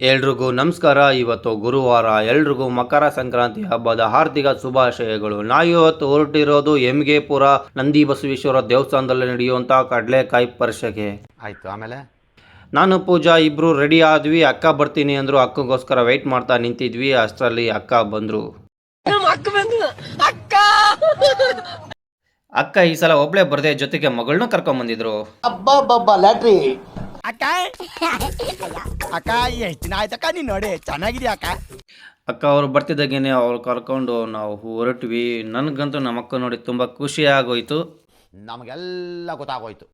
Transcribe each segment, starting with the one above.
ಎಲ್ರಿಗೂ ನಮಸ್ಕಾರ. ಇವತ್ತು ಗುರುವಾರ ಎಲ್ರಿಗೂ ಮಕರ ಸಂಕ್ರಾಂತಿ ಹಬ್ಬದ ಹಾರ್ದಿಕ ಶುಭಾಶಯಗಳು. ನಾವು ಇವತ್ತು ಹೊರಟಿರೋದು ಎಮ್ಗೆಪುರ ನಂದಿ ಬಸವೇಶ್ವರ ದೇವಸ್ಥಾನದಲ್ಲಿ ನಡೆಯುವಂಥ ಕಡಲೆಕಾಯಿ ಪರಿಷೆಗೆ ಆಯ್ತು ಆಮೇಲೆ? ನಾನು ಪೂಜಾ ಇಬ್ರು ರೆಡಿ ಆದ್ವಿ. ಅಕ್ಕ ಬರ್ತೀನಿ ಅಂದ್ರು ಅಕ್ಕಗೋಸ್ಕರ ವೆಯ್ಟ್ ಮಾಡ್ತಾ ನಿಂತಿದ್ವಿ. ಅಷ್ಟರಲ್ಲಿ ಅಕ್ಕ ಬಂದ್ರು. ಅಕ್ಕ ಈ ಸಲ ಒಬ್ಳೆ ಬರ್ದೆ ಜೊತೆಗೆ ಮಗಳನ್ನ ಕರ್ಕೊಂಡ್ ಬಂದಿದ್ರು ಅಬ್ಬಬ್ಬಬ್ಬ ಲ್ಯಾಟ್ರಿ! ಅಕ್ಕ? ಅಕ್ಕ ಎಷ್ಟು ದಿನ ಆಯ್ತಕ್ಕ ನೀನ್ ನೋಡಿ ಚೆನ್ನಾಗಿದ್ಯಾ ಅಕ್ಕ? ಅಕ್ಕ ಅವ್ರು ಬರ್ತಿದ್ದಾಗೇನೆ ಅವ್ರು ಕರ್ಕೊಂಡು ನಾವು ಹೊರಟ್ವಿ. ನನಗಂತೂ ನಮ್ಮ ಅಕ್ಕ ನೋಡಿ ತುಂಬ ಖುಷಿ ಆಗೋಯ್ತು. ನಮಗೆಲ್ಲ ಗೊತ್ತಾಗೋಯ್ತು.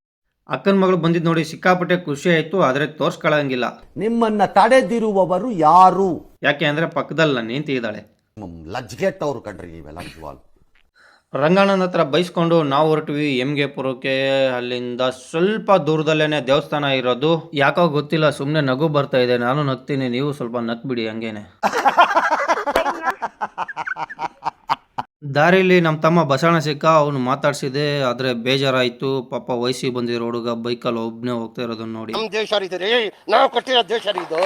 ಅಕ್ಕನ ಮಗಳು ಬಂದಿದ್ದು ನೋಡಿ ಸಿಕ್ಕಾಪಟ್ಟೆ ಖುಷಿ ಆಯಿತು ಆದರೆ ತೋರ್ಸ್ಕೊಳಂಗಿಲ್ಲ. ನಿಮ್ಮನ್ನ ತಡೆದಿರುವವರು ಯಾರು? ಯಾಕೆ ಅಂದರೆ ಪಕ್ಕದಲ್ಲಿ ನಾನು ನಿಂತಿದ್ದಾಳೆ ಲಜ್ಜೆಟ್ಟವ್ರು ಕಂಡ್ರಿ ನೀವೆಲ್ಲ ನಿಜವಾಗ್ಲು. ರಂಗಣ್ಣನ ಹತ್ರ ಬೈಸ್ಕೊಂಡು ನಾವು ಹೊರಟ್ವಿ ಎಮ್ಗೆ ಪುರಕ್ಕೆ ಅಲ್ಲಿಂದ ಸ್ವಲ್ಪ ದೂರದಲ್ಲೇನೆ ದೇವಸ್ಥಾನ ಇರೋದು. ಯಾಕೋ ಗೊತ್ತಿಲ್ಲ ಸುಮ್ಮನೆ ನಗು ಬರ್ತಾ ಇದೆ. ನಾನು ನಗ್ತೀನಿ, ನೀವು ಸ್ವಲ್ಪ ನಗ್ಬಿಡಿ ಹಂಗೇನೆ. ದಾರಿಲಿ ನಮ್ಮ ತಮ್ಮ ಬಸಣ ಸಿಕ್ಕ ಅವನು ಮಾತಾಡ್ಸಿದೆ ಆದ್ರೆ ಬೇಜಾರಾಯ್ತು. ಪಾಪ ವಯಸ್ಸಿಗೆ ಬಂದಿರೋ ಹುಡುಗ ಬೈಕಲ್ಲಿ ಒಬ್ನೇ ಹೋಗ್ತಾ ಇರೋದನ್ನ ನೋಡಿ. ನಮ್ಮ ದೇಶ ನಾವು ಕಟ್ಟಿರೋ ದೇಶ ಇದು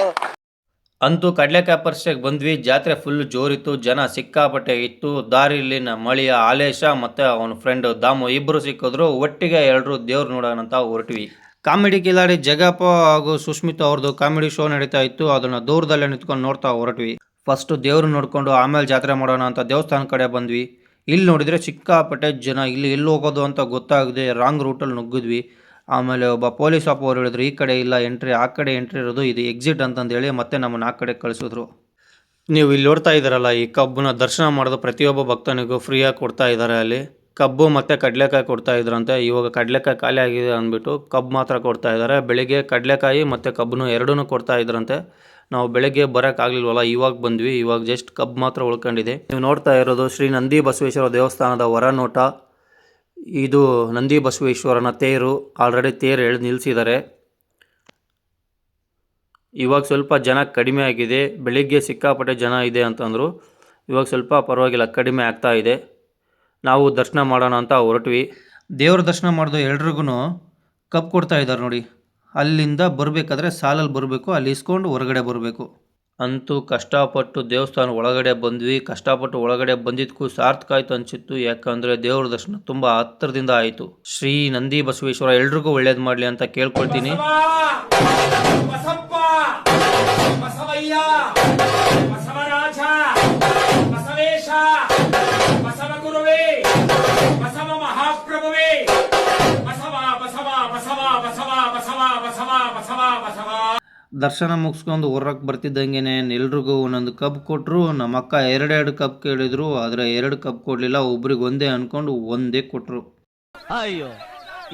ಅಂತೂ ಕಡಲೆಕಾಯಿ ಪರಿಷೆಗೆ ಬಂದ್ವಿ, ಜಾತ್ರೆ ಫುಲ್ ಜೋರಿತ್ತು, ಜನ ಸಿಕ್ಕಾಪಟ್ಟೆ ಇತ್ತು ದಾರಿಲಿನ ಮಳೆಯ ಮಳಿಯ ಆಲೇಶ ಮತ್ತೆ ಅವನ ಫ್ರೆಂಡ್ ದಾಮು ಇಬ್ಬರು ಸಿಕ್ಕಿದ್ರು, ಒಟ್ಟಿಗೆ ಎಲ್ಲರೂ ದೇವ್ರು ನೋಡೋಣ ಅಂತ ಹೊರಟ್ವಿ. ಕಾಮಿಡಿ ಕಿಲಾಡಿ ಜಗಪ್ಪ ಹಾಗೂ ಸುಷ್ಮಿತಾ ಅವ್ರದ್ದು ಕಾಮಿಡಿ ಶೋ ನಡೀತಾ ಇತ್ತು, ಅದನ್ನ ದೂರದಲ್ಲೇ ನಿಂತ್ಕೊಂಡು ನೋಡ್ತಾ ಹೊರಟ್ವಿ. ಫಸ್ಟ್ ದೇವ್ರು ನೋಡಿಕೊಂಡು ಆಮೇಲೆ ಜಾತ್ರೆ ಮಾಡೋಣ ಅಂತ ದೇವಸ್ಥಾನ ಕಡೆ ಬಂದ್ವಿ. ಇಲ್ಲಿ ನೋಡಿದ್ರೆ ಸಿಕ್ಕಾಪಟ್ಟೆ ಜನ, ಇಲ್ಲಿ ಎಲ್ಲಿ ಹೋಗೋದು ಅಂತ ಗೊತ್ತಾಗದೆ ರಾಂಗ್ ರೂಟಲ್ಲಿ ನುಗ್ಗಿದ್ವಿ. ಆಮೇಲೆ ಒಬ್ಬ ಪೊಲೀಸ್ ಅವ್ರು ಹೇಳಿದ್ರು, ಈ ಕಡೆ ಇಲ್ಲ ಎಂಟ್ರಿ ಆ ಕಡೆ ಎಂಟ್ರಿ ಇರೋದು, ಇದು ಎಕ್ಸಿಟ್ ಅಂತಂದೇಳಿ ಮತ್ತೆ ನಮ್ಮನ್ನು ಆ ಕಡೆ ಕಳಿಸಿದ್ರು. ನೀವು ಇಲ್ಲಿ ನೋಡ್ತಾ ಇದ್ದೀರಲ್ಲ, ಈ ಕಬ್ಬನ್ನ ದರ್ಶನ ಮಾಡೋದು ಪ್ರತಿಯೊಬ್ಬ ಭಕ್ತನಿಗೂ ಫ್ರೀಯಾಗಿ ಕೊಡ್ತಾ ಇದ್ದಾರೆ ಅಲ್ಲಿ. ಕಬ್ಬು ಮತ್ತು ಕಡಲೆಕಾಯಿ ಕೊಡ್ತಾ ಇದ್ರಂತೆ, ಇವಾಗ ಕಡಲೆಕಾಯಿ ಖಾಲಿ ಆಗಿದೆ ಅಂದ್ಬಿಟ್ಟು ಕಬ್ಬು ಮಾತ್ರ ಕೊಡ್ತಾ ಇದ್ದಾರೆ. ಬೆಳಿಗ್ಗೆ ಕಡಲೆಕಾಯಿ ಮತ್ತು ಕಬ್ಬನ್ನು ಎರಡೂ ಕೊಡ್ತಾ ಇದ್ರಂತೆ. ನಾವು ಬೆಳಗ್ಗೆ ಬರೋಕ್ಕಾಗಲಿಲ್ವಲ್ಲ ಇವಾಗ ಬಂದ್ವಿ, ಇವಾಗ ಜಸ್ಟ್ ಕಬ್ಬು ಮಾತ್ರ ಉಳ್ಕೊಂಡಿದೆ. ನೀವು ನೋಡ್ತಾ ಇರೋದು ಶ್ರೀ ನಂದಿ ಬಸವೇಶ್ವರ ದೇವಸ್ಥಾನದ ಹೊರನೋಟ. ಇದು ನಂದಿ ಬಸವೇಶ್ವರನ ತೇರು. ಆಲ್ರೆಡಿ ತೇರು ಎಳೆದು ನಿಲ್ಲಿಸಿದ್ದಾರೆ ಇವಾಗ ಸ್ವಲ್ಪ ಜನ ಕಡಿಮೆ ಆಗಿದೆ. ಬೆಳಿಗ್ಗೆ ಸಿಕ್ಕಾಪಟ್ಟೆ ಜನ ಇದೆ ಅಂತಂದರು. ಇವಾಗ ಸ್ವಲ್ಪ ಪರವಾಗಿಲ್ಲ, ಕಡಿಮೆ ಆಗ್ತಾ ಇದೆ. ನಾವು ದರ್ಶನ ಮಾಡೋಣ ಅಂತ ಹೊರಟ್ವಿ. ದೇವ್ರ ದರ್ಶನ ಮಾಡಿದ ಎಲ್ರಿಗೂ ಕಪ್ ಕೊಡ್ತಾ ಇದ್ದಾರೆ ನೋಡಿ. ಅಲ್ಲಿಂದ ಬರಬೇಕಾದ್ರೆ ಸಾಲಲ್ಲಿ ಬರಬೇಕು, ಅಲ್ಲಿ ಇಸ್ಕೊಂಡು ಹೊರಗಡೆ ಬರಬೇಕು. ಅಂತೂ ಕಷ್ಟಪಟ್ಟು ದೇವಸ್ಥಾನ ಒಳಗಡೆ ಬಂದ್ವಿ. ಕಷ್ಟಪಟ್ಟು ಒಳಗಡೆ ಬಂದಿದ್ದಕ್ಕೂ ಸಾರ್ಥಕ ಆಯ್ತು ಅನ್ಸಿತ್ತು. ಯಾಕಂದರೆ ದೇವ್ರ ದರ್ಶನ ತುಂಬ ಹತ್ತಿರದಿಂದ ಆಯಿತು. ಶ್ರೀ ನಂದಿ ಬಸವೇಶ್ವರ ಎಲ್ರಿಗೂ ಒಳ್ಳೇದು ಮಾಡಲಿ ಅಂತ ಕೇಳ್ಕೊಳ್ತೀನಿ. ದರ್ಶನ ಮುಗಿಸ್ಕೊಂಡು ಹೊರಕ್ಕೆ ಬರ್ತಿದ್ದಂಗೆನೆ ಎಲ್ರಿಗೂ ಒಂದೊಂದು ಕಪ್ ಕೊಟ್ಟರು ನಮ್ಮ ಅಕ್ಕ ಎರಡೆರಡು ಕಪ್ ಕೇಳಿದ್ರು ಆದರೆ ಎರಡು ಕಪ್ ಕೊಡಲಿಲ್ಲ. ಒಬ್ರಿಗೆ ಒಂದೇ ಅನ್ಕೊಂಡು ಒಂದೇ ಕೊಟ್ಟರು ಅಯ್ಯೋ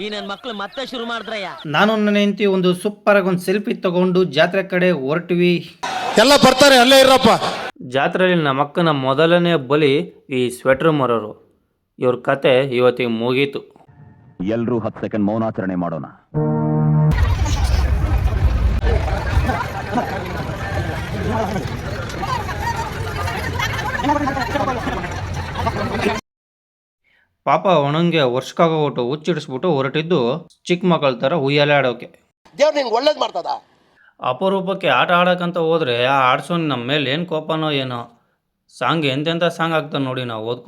ಈ ನನ್ನ ಮಕ್ಕಳು ಮತ್ತೆ ಶುರು ಮಾಡಿದ್ರಯ್ಯ. ನಾನು ನನ್ನ ಹೆಂಡತಿ ಒಂದು ಸೂಪರಾಗಿ ಒಂದು ಸೆಲ್ಫಿ ತಗೊಂಡು ಜಾತ್ರೆ ಕಡೆ ಹೊರಟ್ವಿ. ಎಲ್ಲ ಬರ್ತಾರೆ ಅಲ್ಲೇ ಇರಪ್ಪ. ಜಾತ್ರೆಯಲ್ಲಿ ನಮ್ಮ ಅಕ್ಕನ ಮೊದಲನೇ ಬಲಿ ಈ ಸ್ವೆಟ್ರ್ ಮರೋರು. ಇವ್ರ ಕತೆ ಇವತ್ತಿಗೆ ಮುಗೀತು. ಎಲ್ಲರೂ ಹತ್ತು ಸೆಕೆಂಡ್ ಮೌನಾಚರಣೆ ಮಾಡೋಣ. ಪಾಪ ಅವನಂಗೆ ವರ್ಷಕ್ಕಾಗೋಗ್ಬಿಟ್ಟು ಹುಚ್ಚಿಡಿಸ್ಬಿಟ್ಟು ಹೊರಟಿದ್ದು ಚಿಕ್ಕ ಮಕ್ಕಳ ಥರ ಉಯ್ಯಾಲೆ ಆಡೋಕೆ ದೇವ್ರು ನಿನ್ಗೆ ಒಳ್ಳೇದು ಮಾಡ್ತದ? ಅಪರೂಪಕ್ಕೆ ಆಟ ಆಡೋಕ್ಕಂತ ಹೋದ್ರೆ ಆ ಆಡ್ಸೋನ್ ನಮ್ಮ ಮೇಲೆ ಏನು ಕೋಪನೋ ಏನೋ. ಸಾಂಗ್ ಎಂತೆಂಥ ಸಾಂಗ್ ಆಗ್ತಾನೆ ನೋಡಿ ನಾವು ಓದ್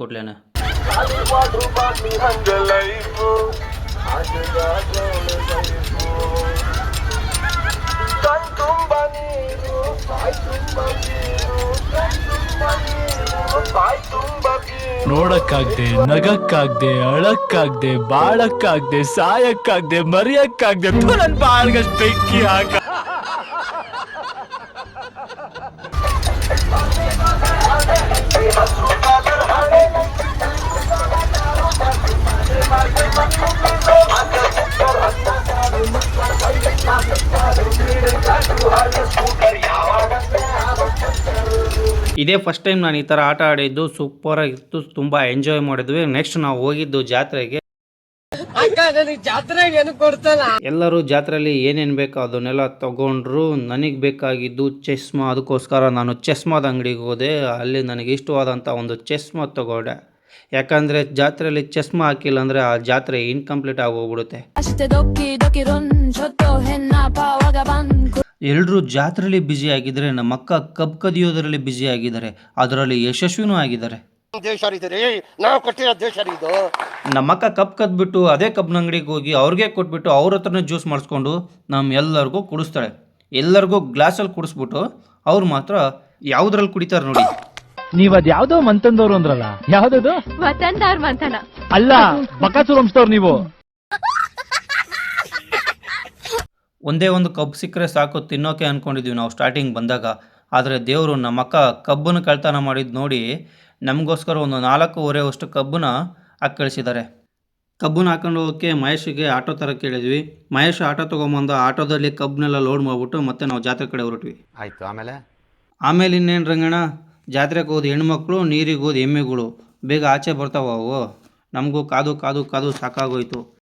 ನೋಡಕ್ಕಾಗ್ದೆ ನಗಕ್ಕಾಗ್ದೆ ಅಳಕ್ಕಾಗ್ದೆ ಬಾಳಕ್ಕಾಗ್ದೆ ಸಾಯಕ್ಕಾಗ್ದೆ ಮರಿಯಕ್ಕಾಗ್ದೆ ನನ್ ಬಾಳ್ಗಷ್ಟ್ ಬೆಂಕಿ ಹಾಕ. ಇದೇ ಫಸ್ಟ್ ಟೈಮ್ ನಾನು ಈ ಥರ ಆಟ ಆಡಿದ್ದು ಸೂಪರ್ ಆಗಿತ್ತು ತುಂಬ ಎಂಜಾಯ್ ಮಾಡಿದ್ವಿ. ನೆಕ್ಸ್ಟ್ ನಾವು ಹೋಗಿದ್ದು ಜಾತ್ರೆಗೆ. ಎಲ್ಲರೂ ಜಾತ್ರೆಯಲ್ಲಿ ಏನೇನು ಬೇಕೋ ಅದನ್ನೆಲ್ಲ ತಗೊಂಡ್ರು. ನನಗೆ ಬೇಕಾಗಿದ್ದು ಚೆಸ್ಮಾ, ಅದಕ್ಕೋಸ್ಕರ ನಾನು ಚೆಸ್ಮಾದ ಅಂಗಡಿಗೆ ಹೋದೆ. ಅಲ್ಲಿ ನನಗೆ ಇಷ್ಟವಾದಂಥ ಒಂದು ಚಸ್ಮ ತಗೊಂಡೆ. ಯಾಕಂದ್ರೆ ಜಾತ್ರೆಯಲ್ಲಿ ಚೆಸ್ಮಾ ಹಾಕಿಲ್ಲ ಅಂದ್ರೆ ಆ ಜಾತ್ರೆ ಇನ್ಕಂಪ್ಲೀಟ್ 아 ಎಲ್ಲರೂ ಜಾತ್ರೆಯಲ್ಲಿ ಬ್ಯುಸಿಯಾಗಿದ್ದರೆ ನಮ್ಮಕ್ಕ ಕಬ್ ಕದಿಯೋದರಲ್ಲಿ ಬ್ಯುಸಿಯಾಗಿದ್ದಾರೆ ಅದರಲ್ಲಿ ಯಶಸ್ವಿನೂ ಆಗಿದ್ದಾರೆ. ದೇಶ ನಾವು ಕಟ್ಟಿರೋ ಇದು ನಮ್ಮಕ್ಕ ಕಪ್ ಕದ್ಬಿಟ್ಟು ಅದೇ ಕಬ್ಬನ ಅಂಗಡಿಗೆ ಹೋಗಿ ಅವ್ರಿಗೆ ಕೊಟ್ಬಿಟ್ಟು ಅವ್ರ ಹತ್ರನೇ ಜ್ಯೂಸ್ ಮಾಡಿಸ್ಕೊಂಡು ನಮ್ಮ ಎಲ್ಲರಿಗೂ ಕುಡಿಸ್ತಾಳೆ. ಎಲ್ಲರಿಗೂ ಗ್ಲಾಸಲ್ಲಿ ಕುಡಿಸ್ಬಿಟ್ಟು ಅವ್ರು ಮಾತ್ರ ಯಾವ್ದ್ರಲ್ಲಿ ಕುಡಿತಾರೆ ನೋಡಿ. ನೀವ್ ಅದ್ ಯಾವ್ದೋ ಮಂತಂದವ್ರು ಅಂದ್ರಲ್ಲ? ಯಾವ್ದದು? ಮಂತನ. ಅಲ್ಲ ಬಕಾಸುರ್ ವಂಶದವ್ರು ನೀವು. ಒಂದೇ ಒಂದು ಕಬ್ಬು ಸಿಕ್ಕರೆ ಸಾಕು ತಿನ್ನೋಕೆ ಅಂದ್ಕೊಂಡಿದ್ವಿ ನಾವು ಸ್ಟಾರ್ಟಿಂಗ್ ಬಂದಾಗ. ಆದರೆ ದೇವರು ನಮ್ಮ ಅಕ್ಕ ಕಬ್ಬನ್ನು ಕಳ್ತನ ಮಾಡಿದ್ದು ನೋಡಿ ನಮಗೋಸ್ಕರ ಒಂದು ನಾಲ್ಕೂವರೆ ಅಷ್ಟು ಕಬ್ಬನ್ನ ಹಾಕಿ ಕಳಿಸಿದ್ದಾರೆ ಕಬ್ಬನ್ನ ಹಾಕೊಂಡು ಹೋಗೋಕ್ಕೆ ಮಹೇಶಿಗೆ ಆಟೋ ಥರ ಕೇಳಿದ್ವಿ ಮಹೇಶ್ ಆಟೋ ತೊಗೊಂಬಂದ ಆಟೋದಲ್ಲಿ ಕಬ್ಬನ್ನೆಲ್ಲ ಲೋಡ್ ಮಾಡಿಬಿಟ್ಟು ಮತ್ತೆ ನಾವು ಜಾತ್ರೆ ಕಡೆ ಹೊರಟ್ವಿ. ಆಯಿತು ಆಮೇಲೆ? ಆಮೇಲೆ ಇನ್ನೇನು ರಂಗಣ್ಣ? ಜಾತ್ರೆಗೆ ಹೋದ ಹೆಣ್ಮಕ್ಳು ನೀರಿಗೆ ಹೋದ ಎಮ್ಮೆಗಳು ಬೇಗ ಆಚೆ ಬರ್ತಾವೆ ಅವು. ನಮಗೂ ಕಾದು ಕಾದು ಕಾದು ಸಾಕಾಗೋಯ್ತು.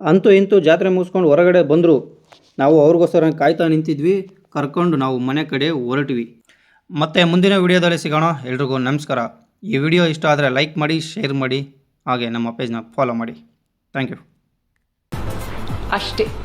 ಅಂತೂ ಇಂತೂ ಜಾತ್ರೆ ಮುಗಿಸ್ಕೊಂಡು ಹೊರಗಡೆ ಬಂದರು. ನಾವು ಅವ್ರಿಗೋಸ್ಕರ ಕಾಯ್ತಾ ನಿಂತಿದ್ವಿ. ಕರ್ಕೊಂಡು ನಾವು ಮನೆ ಕಡೆ ಹೊರಟ್ವಿ. ಮತ್ತೆ ಮುಂದಿನ ವಿಡಿಯೋದಲ್ಲಿ ಸಿಗೋಣ. ಎಲ್ರಿಗೂ ನಮಸ್ಕಾರ. ಈ ವಿಡಿಯೋ ಇಷ್ಟ ಆದರೆ ಲೈಕ್ ಮಾಡಿ, ಶೇರ್ ಮಾಡಿ, ಹಾಗೆ ನಮ್ಮ ಪೇಜ್ನ ಫಾಲೋ ಮಾಡಿ. Thank you. ಅಷ್ಟೇ.